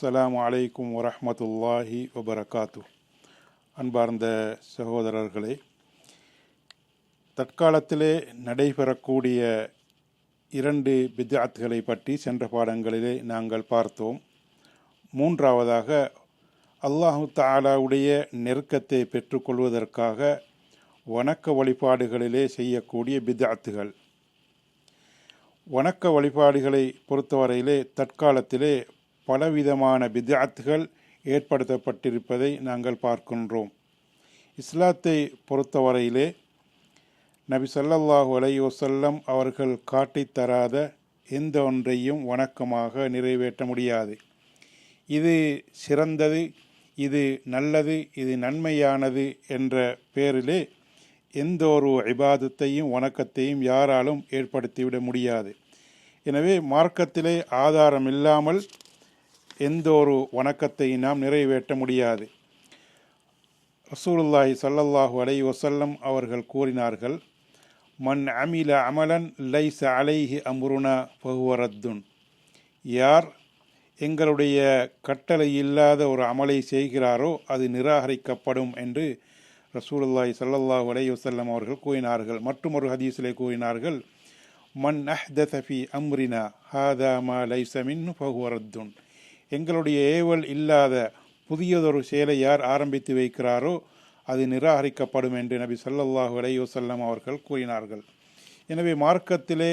அஸ்லாம் அலைக்கும் வரமத்துல்லாஹி வபரகாத்து அன்பார்ந்த சகோதரர்களே தற்காலத்திலே நடைபெறக்கூடிய இரண்டு பித்ஆத்களை பற்றி சென்ற பாடங்களிலே நாங்கள் பார்த்தோம். மூன்றாவதாக அல்லாஹு தாலாவுடைய நெருக்கத்தை பெற்றுக்கொள்வதற்காக வணக்க வழிபாடுகளிலே செய்யக்கூடிய பித்யாத்துகள் வணக்க வழிபாடுகளை பொறுத்தவரையிலே தற்காலத்திலே பலவிதமான பிதாத்துகள் ஏற்படுத்தப்பட்டிருப்பதை நாங்கள் பார்க்கின்றோம். இஸ்லாத்தை பொறுத்தவரையிலே நபி ஸல்லல்லாஹு அலைஹி வஸல்லம் அவர்கள் காட்டித்தராத எந்த ஒன்றையும் வணக்கமாக நிறைவேற்ற முடியாது. இது சிறந்தது இது நல்லது இது நன்மையானது என்ற பேரிலே எந்த ஒரு இபாதத்தையும் வணக்கத்தையும் யாராலும் ஏற்படுத்திவிட முடியாது. எனவே மார்க்கத்திலே ஆதாரம் இல்லாமல் எந்த ஒரு வணக்கத்தை நாம் நிறைவேற்ற முடியாது. ரசூலுல்லாஹி சல்லல்லாஹு அலை வசல்லம் அவர்கள் கூறினார்கள் மன் அமில அமலன் லைச அலைஹி அம்ருனா பகுவரத்துன் யார் எங்களுடைய கட்டளை இல்லாத ஒரு அமலை செய்கிறாரோ அது நிராகரிக்கப்படும் என்று ரசூலுல்லாஹி சல்லல்லாஹு அலை வசல்லம் அவர்கள் கூறினார்கள். மற்றும் ஒரு ஹதீஸிலே கூறினார்கள் மன் அஹ்தஃபி அம்ரினா ஹாதா மா லைஸ எங்களுடைய ஏவல் இல்லாத புதியதொரு செயலை யார் ஆரம்பித்து வைக்கிறாரோ அது நிராகரிக்கப்படும் என்று நபி ஸல்லல்லாஹு அலையுசல்லம் அவர்கள் கூறினார்கள். எனவே மார்க்கத்திலே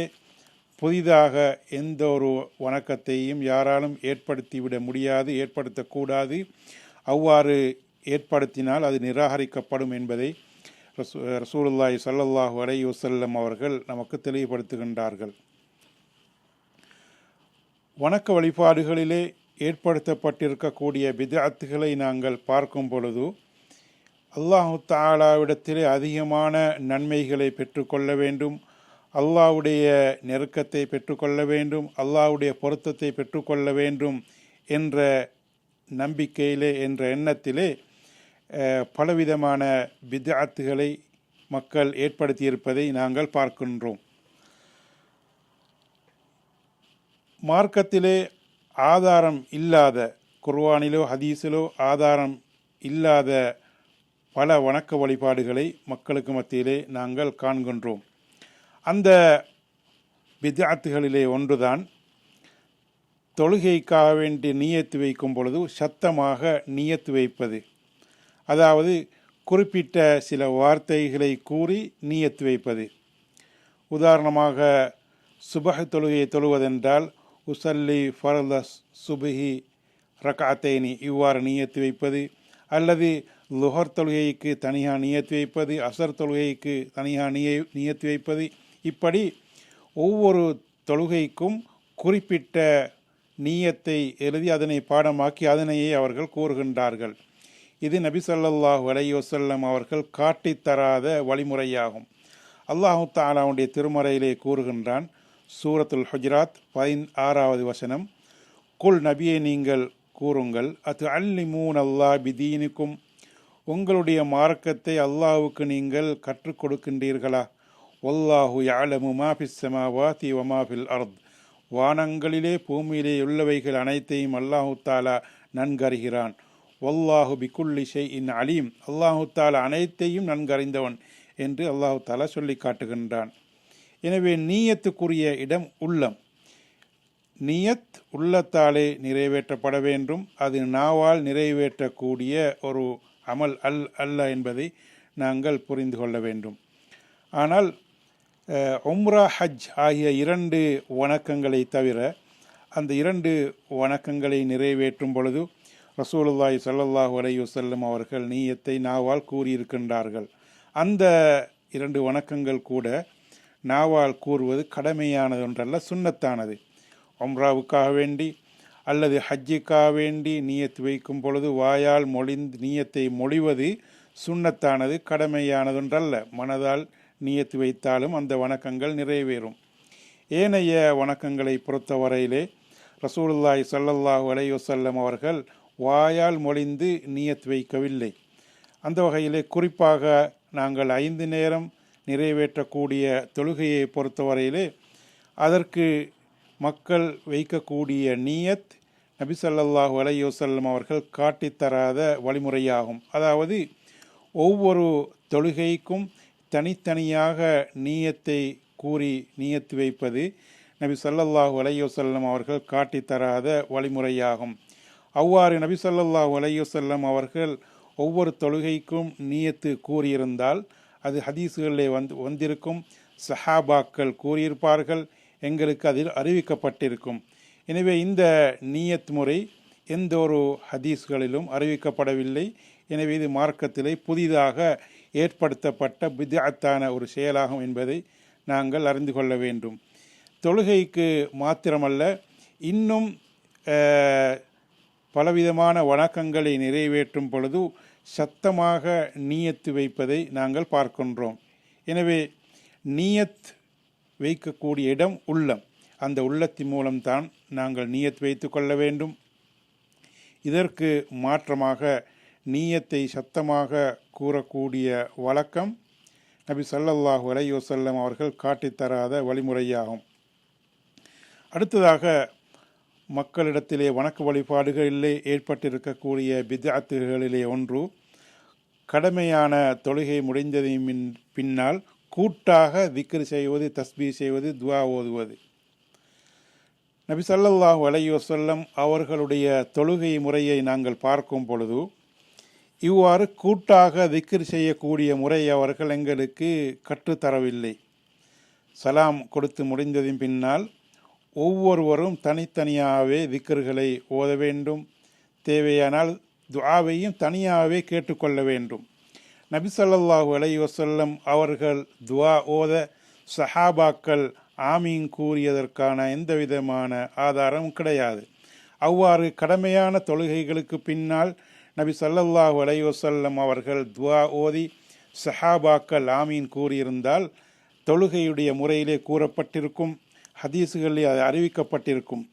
புதிதாக எந்த ஒரு வணக்கத்தையும் யாராலும் ஏற்படுத்திவிட முடியாது ஏற்படுத்தக்கூடாது அவ்வாறு ஏற்படுத்தினால் அது நிராகரிக்கப்படும் என்பதை ரசூ ரசூலுல்லாஹி ஸல்லல்லாஹு அலைஹி அவர்கள் நமக்கு தெளிவுபடுத்துகின்றார்கள். வணக்க வழிபாடுகளிலே ஏற்படுத்தப்பட்டிருக்கக்கூடிய பிதாத்துகளை நாங்கள் பார்க்கும் பொழுது அல்லாஹு தாலாவிடத்திலே அதிகமான நன்மைகளை பெற்றுக்கொள்ள வேண்டும் அல்லாஹ்வுடைய நெருக்கத்தை பெற்றுக்கொள்ள வேண்டும் அல்லாஹ்வுடைய பொருத்தத்தை பெற்றுக்கொள்ள வேண்டும் என்ற நம்பிக்கையிலே என்ற எண்ணத்திலே பலவிதமான பிதாத்துகளை மக்கள் ஏற்படுத்தியிருப்பதை நாங்கள் பார்க்கின்றோம். மார்க்கத்திலே ஆதாரம் இல்லாத குர்வானிலோ ஹதீஸிலோ ஆதாரம் இல்லாத பல வணக்க வழிபாடுகளை மக்களுக்கு மத்தியிலே நாங்கள் காண்கின்றோம். அந்த பிதாத்துகளிலே ஒன்றுதான் தொழுகைக்காக வேண்டி நீயத்து வைக்கும் பொழுது சத்தமாக நீயத்து வைப்பது. அதாவது குறிப்பிட்ட சில வார்த்தைகளை கூறி நீயத்து வைப்பது. உதாரணமாக சுபக தொழுகையை தொழுவதென்றால் உசல்லி ஃபரத சுபஹி ரகாத்தேனி இவ்வாறு நியத்து வைப்பது. அல்லது லுஹர் தொழுகைக்கு தனியாக நியத்து வைப்பது அசர் தொழுகைக்கு தனியாக நிய நியத்து வைப்பது. இப்படி ஒவ்வொரு தொழுகைக்கும் குறிப்பிட்ட நீயத்தை எழுதி அதனை பாடமாக்கி அதனையே அவர்கள் கூறுகின்றார்கள். இது நபி சொல்லாஹு அலையுசல்லம் அவர்கள் காட்டித்தராத வழிமுறையாகும். அல்லாஹு தாலாவுடைய திருமறையிலே கூறுகின்றான் சூரத்துல் ஹுஜராத் பதின் ஆறாவது வசனம் குல் நபியை நீங்கள் கூறுங்கள் அது அல்லி மூன் அல்லா பிதீனுக்கும் உங்களுடைய மார்க்கத்தை அல்லாஹுக்கு நீங்கள் கற்றுக் கொடுக்கின்றீர்களா? ஒல்லாஹு யாலமு மாஃபிஸ் சமாவாதி வமாஃபில் அர்த். வானங்களிலே பூமியிலே உள்ளவைகள் அனைத்தையும் அல்லாஹு தாலா நன்கறிகிறான். ஒல்லாஹு பிகுல்லி ஷெய் இன் அலீம். அல்லாஹு தாலா அனைத்தையும் நன்கறிந்தவன் என்று அல்லாஹு தாலா சொல்லி காட்டுகின்றான். எனவே நீயத்துக்குரிய இடம் உள்ளம். நீயத் உள்ளத்தாலே நிறைவேற்றப்பட வேண்டும். அது நாவால் நிறைவேற்றக்கூடிய ஒரு அமல் அல் அல்ல என்பதை நாங்கள் புரிந்து கொள்ள வேண்டும். ஆனால் உம்ரா ஹஜ் ஆகிய இரண்டு வணக்கங்களை தவிர அந்த இரண்டு வணக்கங்களை நிறைவேற்றும் பொழுது ரசூலுல்லாய் சல்லல்லாஹ் அலைஹி அவர்கள் நீயத்தை நாவால் கூறியிருக்கின்றார்கள். அந்த இரண்டு வணக்கங்கள் கூட நாவால் கூறுவது கடமையானது ஒன்றல்ல சுண்ணத்தானது. ஒம்ராவுக்காக வேண்டி அல்லது ஹஜ்ஜுக்காக வேண்டி நீயத்து வைக்கும் பொழுது வாயால் மொழிந்து நீயத்தை மொழிவது சுண்ணத்தானது கடமையானதொன்றல்ல மனதால் நீயத்து வைத்தாலும் அந்த வணக்கங்கள் நிறைவேறும். ஏனைய வணக்கங்களை பொறுத்தவரையிலே ரசூலுல்லாய் சல்லல்லாஹு அலையுசல்லம் அவர்கள் வாயால் மொழிந்து நீயத்து வைக்கவில்லை. அந்த வகையிலே குறிப்பாக நாங்கள் ஐந்து நேரம் நிறைவேற்றக்கூடிய தொழுகையை பொறுத்தவரையிலே அதற்கு மக்கள் வைக்கக்கூடிய நீயத் நபிசல்லாஹு ஸல்லல்லாஹு அவர்கள் காட்டித்தராத வழிமுறையாகும். அதாவது ஒவ்வொரு தொழுகைக்கும் தனித்தனியாக நீயத்தை கூறி நீயத்து வைப்பது நபி ஸல்லல்லாஹு அலைஹி அவர்கள் காட்டித்தராத வழிமுறையாகும். அவ்வாறு நபி ஸல்லல்லாஹு அலைஹி அவர்கள் ஒவ்வொரு தொழுகைக்கும் நீயத்து கூறியிருந்தால் அது ஹதீஸுகளிலே வந்து வந்திருக்கும். சஹாபாக்கள் கூறியிருப்பார்கள். எங்களுக்கு அதில் அறிவிக்கப்பட்டிருக்கும். எனவே இந்த நீயத் முறை எந்த ஒரு ஹதீஸ்களிலும் அறிவிக்கப்படவில்லை. எனவே இது மார்க்கத்திலே புதிதாக ஏற்படுத்தப்பட்ட பித்அத்தான ஒரு செயலாகும் என்பதை நாங்கள் அறிந்து கொள்ள வேண்டும். தொழுகைக்கு மாத்திரமல்ல இன்னும் பலவிதமான வணக்கங்களை நிறைவேற்றும் பொழுது சத்தமாக நீயத்து வைப்பதை நாங்கள் பார்க்கின்றோம். எனவே நீயத் வைக்கக்கூடிய இடம் உள்ளம். அந்த உள்ளத்தின் மூலம்தான் நாங்கள் நீயத் வைத்து கொள்ள வேண்டும். இதற்கு மாற்றமாக நீயத்தை சத்தமாக கூறக்கூடிய வழக்கம் நபி சல்லல்லாஹு அலைஹி அவர்கள் காட்டித்தராத வழிமுறையாகும். அடுத்ததாக மக்களிடத்திலே வணக்க வழிபாடுகளிலே ஏற்பட்டிருக்கக்கூடிய பித்அத்துகளிலே ஒன்று. கடமையான தொழுகை முடிந்ததின் பின் பின்னால் கூட்டாக திக்ர் செய்வது தஸ்பீ செய்வது துவா ஓதுவது. நபி சல்லல்லாஹு அலைஹி அவர்களுடைய தொழுகை முறையை நாங்கள் பார்க்கும் பொழுது இவ்வாறு கூட்டாக திக்ர் செய்யக்கூடிய முறை அவர்கள் எங்களுக்கு கற்றுத்தரவில்லை. சலாம் கொடுத்து முடிந்ததின் பின்னால் ஒவ்வொருவரும் தனித்தனியாகவே திக்கர்களை ஓத வேண்டும். தேவையானால் துஆவையும் தனியாகவே கேட்டுக்கொள்ள வேண்டும். நபி சொல்லாஹு அலைஹி அவர்கள் துவா ஓத சஹாபாக்கள் ஆமீன் கூறியதற்கான எந்த விதமான ஆதாரமும் கிடையாது. அவ்வாறு கடமையான தொழுகைகளுக்கு பின்னால் நபி ஸல்லல்லாஹு அலைஹி அவர்கள் துவா ஓதி சஹாபாக்கள் ஆமீன் கூறியிருந்தால் தொழுகையுடைய முறையிலே கூறப்பட்டிருக்கும். ஹதீஸுகளில் அது அறிவிக்கப்பட்டிருக்கும்.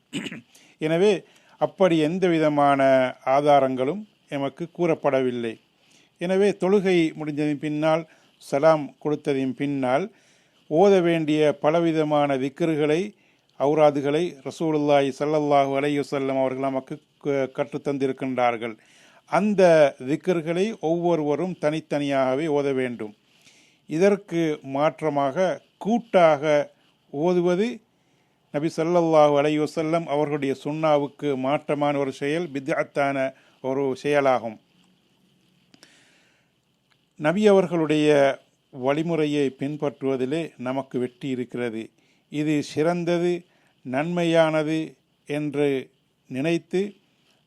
எனவே அப்படி எந்த விதமான ஆதாரங்களும் எமக்கு கூறப்படவில்லை. எனவே தொழுகை முடிஞ்சதின் பின்னால் சலாம் கொடுத்ததின் பின்னால் ஓத வேண்டிய பலவிதமான திக்கர்களை அவுராதுகளை ரசூலுல்லாய் ஸல்லல்லாஹு அலையுசல்லம் அவர்கள் நமக்கு க- கற்றுத்தந்திருக்கின்றார்கள் அந்த திக்கர்களை ஒவ்வொருவரும் தனித்தனியாகவே ஓத வேண்டும். இதற்கு மாற்றமாக கூட்டாக ஓதுவது நபி ஸல்லல்லாஹு அலைஹி அவர்களுடைய சுன்னாவுக்கு மாற்றமான ஒரு செயல் பித்யாத்தான ஒரு செயலாகும். நபி அவர்களுடைய வழிமுறையை பின்பற்றுவதிலே நமக்கு வெற்றி இருக்கிறது. இது சிறந்தது நன்மையானது என்று நினைத்து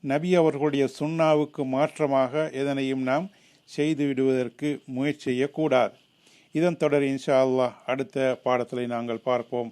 நபி அவர்களுடைய சுன்னாவுக்கு மாற்றமாக எதனையும் நாம் செய்து விடுவதற்கு முயற்சி செய்யக்கூடாது. இதன் தொடர் இன்ஷா அல்லாஹ் அடுத்த பாடத்தில் நாங்கள் பார்ப்போம்.